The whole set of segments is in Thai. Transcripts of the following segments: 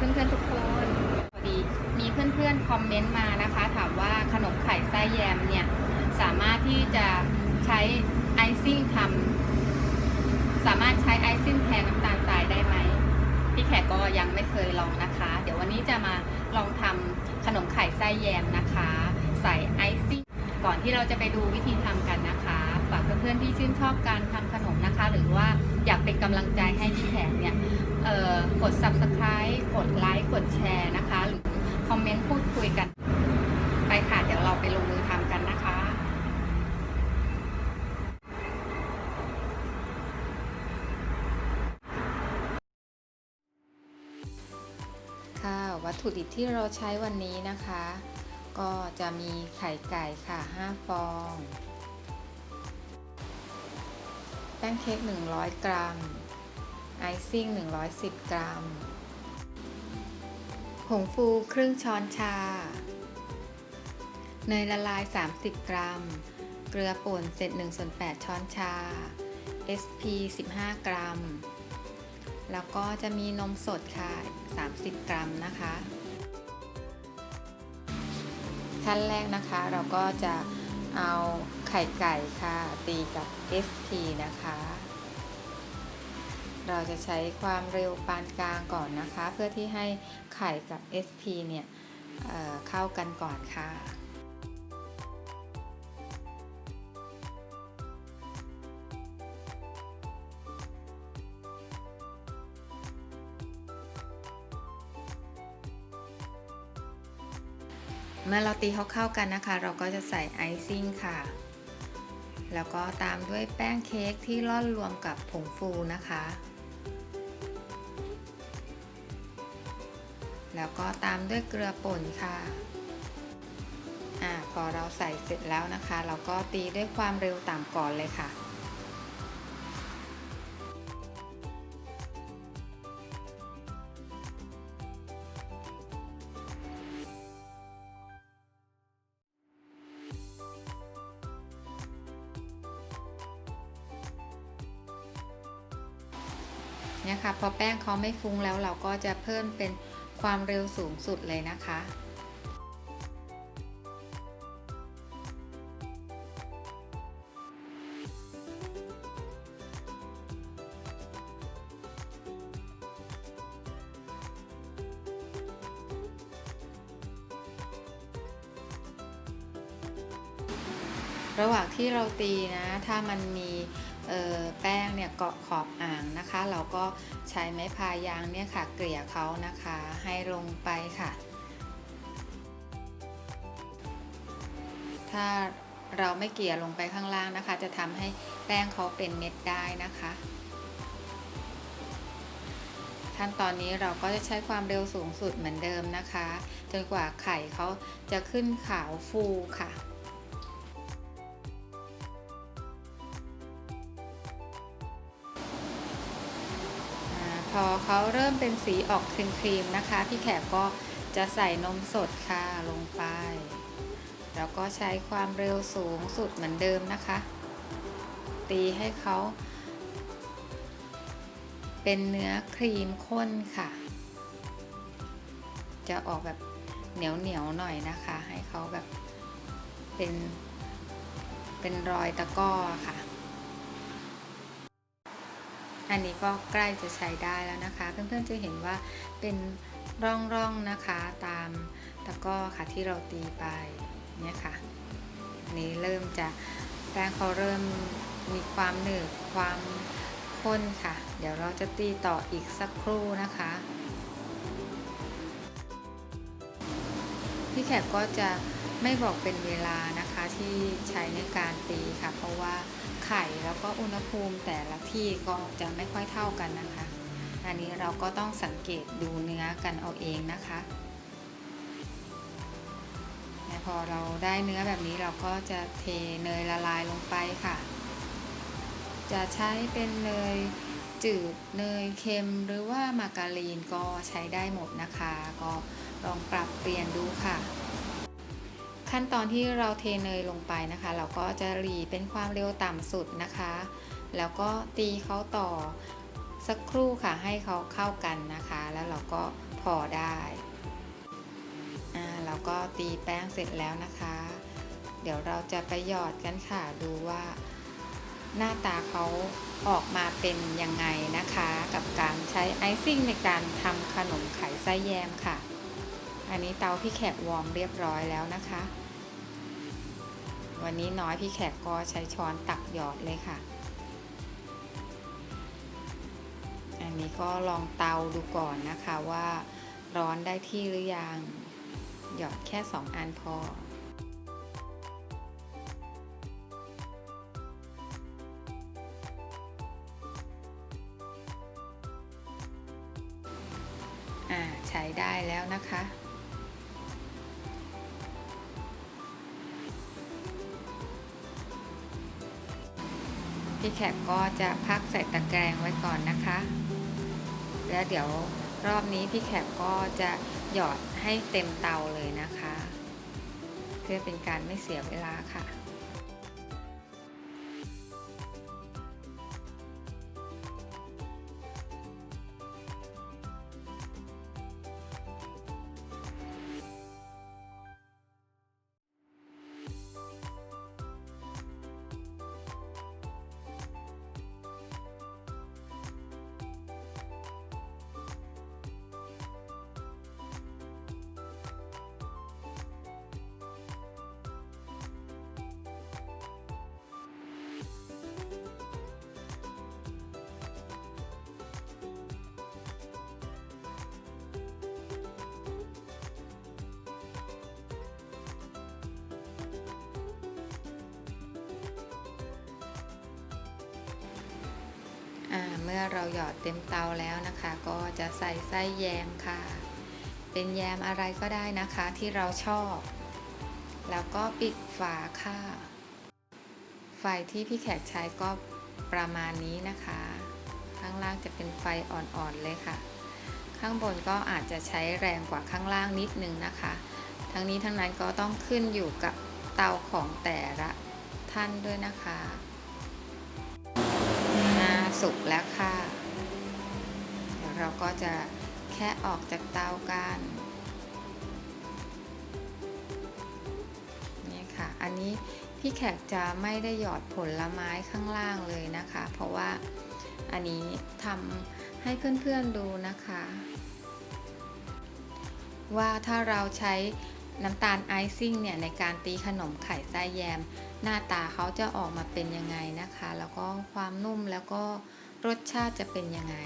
เพื่อนๆทุกคนพอดีมีเพื่อนๆคอมเมนต์มานะคะ ถามว่าขนมไข่ไส้แยมเนี่ยสามารถที่จะใช้ไอซิ่งทำสามารถใช้ไอซิ่งแทนน้ำตาลทรายได้ไหมพี่แขกก็ยังไม่เคยลองนะคะ เดี๋ยววันนี้จะมาลองทำขนมไข่ไส้แยมนะคะ ใส่ไอซิ่งก่อนที่เราจะไปดูวิธีทำกันนะคะฝากเพื่อนๆที่ชื่นชอบการทำขนมนะคะ หรือว่าอยากเป็นกำลังใจให้พี่แขกเนี่ย กด subscribe กดไลค์กดแชร์นะคะ หรือคอมเมนต์พูดคุยกัน ไปค่ะ เดี๋ยวเราไปลงมือทำกันนะคะค่ะวัตถุดิบที่เราใช้วันนี้นะคะ ก็จะมีไข่ไก่ค่ะ 5 ฟอง แป้งเค้ก 100 กรัม ไอซิ่ง 110 กรัม ผงฟูครึ่งช้อนชา เนยละลาย 30 กรัม เกลือป่นเศษ1ส่วน8ช้อนชา SP 15 กรัม แล้วก็จะมีนมสดค่ะ 30 กรัมนะคะ ขั้นแรกนะคะเราก็จะเอาไข่ไก่ค่ะ ตีกับ SP นะคะ เราจะใช้ความเร็วปานกลางก่อนนะคะ เพื่อที่ให้ไข่กับ SP เนี่ยเเข้ากันก่อนค่ะ เมื่อเราตีเขาเข้ากันนะคะ เราก็จะใส่ไอซิ่งค่ะแล้วก็ตามด้วยแป้งเค้กที่ร่อนรวมกับผงฟูนะคะ แล้วก็ตามด้วยเกลือป่นค่ะอ่าพอเราใส่เสร็จแล้วนะคะ เราก็ตีด้วยความเร็วต่ำก่อนเลยค่ะ เนี่ยค่ะพอแป้งเขาไม่ฟุ้งแล้วเราก็จะเพิ่มเป็นความเร็วสูงสุดเลยนะคะระหว่างที่เราตีนะ ถ้ามันมี แป้งเนี่ยเกาะขอบอ่างนะคะ เราก็ใช้ไม้พายางเนี่ยค่ะ เกลี่ยเขานะคะให้ลงไปค่ะ ถ้าเราไม่เกลี่ยลงไปข้างล่างนะคะ จะทำให้แป้งเขาเป็นเม็ดได้นะคะ ขั้นตอนนี้เราก็จะใช้ความเร็วสูงสุดเหมือนเดิมนะคะ จนกว่าไข่เขาจะขึ้นขาวฟูค่ะ พอเขาเริ่มเป็นสีออกครีมๆนะคะ พี่แขกก็จะใส่นมสดค่ะลงไป แล้วก็ใช้ความเร็วสูงสุดเหมือนเดิมนะคะ ตีให้เขาเป็นเนื้อครีมข้นค่ะ จะออกแบบเหนียวๆหน่อยนะคะ ให้เขาแบบเป็นเป็นรอยตะก้อค่ะ อันนี้ก็ใกล้จะใช้ได้แล้วนะคะ เพื่อนๆจะเห็นว่าเป็นร่องๆนะคะตามตะก้อค่ะที่เราตีไปเนี่ยค่ะนี้เริ่มจะแป้งเขาเริ่มมีความหนืดความข้นค่ะ เดี๋ยวเราจะตีต่ออีกสักครู่นะคะพี่แขกก็จะไม่บอกเป็นเวลานะคะที่ใช้ในการตีค่ะ เพราะว่า ไข่แล้วก็อุณหภูมิแต่ละที่ก็จะไม่ค่อยเท่ากันนะคะ อันนี้เราก็ต้องสังเกตดูเนื้อกันเอาเองนะคะพอเราได้เนื้อแบบนี้เราก็จะเทเนยละลายลงไปค่ะ จะใช้เป็นเนยจืดเนยเค็มหรือว่ามาการีนก็ใช้ได้หมดนะคะ ก็ลองปรับเปลี่ยนดูค่ะ ขั้นตอนที่เราเทเนยลงไปนะคะ เราก็จะหลีเป็นความเร็วต่ำสุดนะคะ แล้วก็ตีเขาต่อสักครู่ค่ะให้เขาเข้ากันนะคะ แล้วเราก็พอได้อ่าเราก็ตีแป้งเสร็จแล้วนะคะ เดี๋ยวเราจะไปหยอดกันค่ะดูว่าหน้าตาเขาออกมาเป็นยังไงนะคะ กับการใช้ไอซิ่งในการทำขนมไข่ไส้แยมค่ะ อันนี้เตาพี่แขกวอร์มเรียบร้อยแล้วนะคะ วันนี้น้อยพี่แขกก็ใช้ช้อนตักหยอดเลยค่ะ อันนี้ก็ลองเตาดูก่อนนะคะว่าร้อนได้ที่หรือยัง หยอดแค่ 2 อันพออ่าใช้ได้แล้วนะคะ พี่แขกก็จะพักใส่ตะแกรงไว้ก่อนนะคะ แล้วเดี๋ยวรอบนี้พี่แขกก็จะหยอดให้เต็มเตาเลยนะคะ เพื่อเป็นการไม่เสียเวลาค่ะ เมื่อเราหยอดเต็มเตาแล้วนะคะ ก็จะใส่ไส้แยมค่ะ เป็นแยมอะไรก็ได้นะคะที่เราชอบ แล้วก็ปิดฝาค่ะ ไฟที่พี่แขกใช้ก็ประมาณนี้นะคะ ข้างล่างจะเป็นไฟอ่อนๆเลยค่ะ ข้างบนก็อาจจะใช้แรงกว่าข้างล่างนิดนึงนะคะ ทั้งนี้ทั้งนั้นก็ต้องขึ้นอยู่กับเตาของแต่ละท่านด้วยนะคะ สุกแล้วค่ะ เดี๋ยวเราก็จะแค่ออกจากเตากัน นี่ค่ะ อันนี้พี่แขกจะไม่ได้หยอดผลไม้ข้างล่างเลยนะคะ เพราะว่าอันนี้ทำให้เพื่อนๆดูนะคะ ว่าถ้าเราใช้ น้ำตาลไอซิ่งเนี่ยในการตีขนมไข่ไส้แยม หน้าตาเขาจะออกมาเป็นยังไงนะคะ แล้วก็ความนุ่มแล้วก็รสชาติจะเป็นยังไง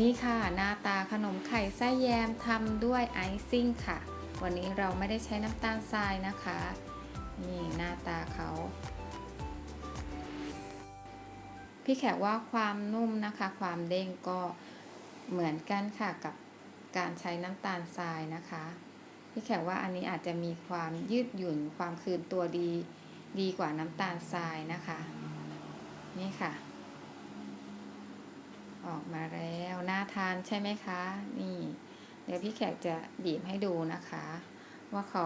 นี่ค่ะหน้าตาขนมไข่ไส้แยมทำด้วยไอซิ่งค่ะ วันนี้เราไม่ได้ใช้น้ำตาลทรายนะคะ นี่หน้าตาเขา พี่แขกว่าความนุ่มนะคะ ความเด้งก็เหมือนกันค่ะกับการใช้น้ำตาลทรายนะคะ พี่แขกว่าอันนี้อาจจะมีความยืดหยุ่นความคืนตัวดี ดีกว่าน้ำตาลทรายนะคะ นี่ค่ะ ออกมาแล้วน่าทานใช่ไหมคะ นี่ เดี๋ยวพี่แขกจะบีบให้ดูนะคะ ว่าเขา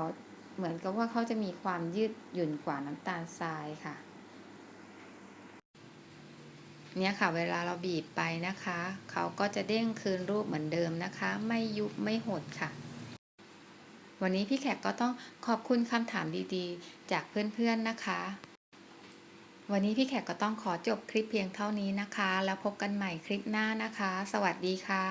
เหมือนกับว่าเขาจะมีความยืดหยุ่นกว่าน้ำตาลทรายค่ะ เนี่ยค่ะ เวลาเราบีบไปนะคะ เขาก็จะเด้งคืนรูปเหมือนเดิมนะคะ ไม่ยุบไม่หดค่ะ วันนี้พี่แขกก็ต้องขอบคุณคำถามดีๆ จากเพื่อนๆนะคะ วันนี้พี่แขกก็ต้องขอจบคลิปเพียงเท่านี้นะคะ แล้วพบกันใหม่คลิปหน้านะคะ สวัสดีค่ะ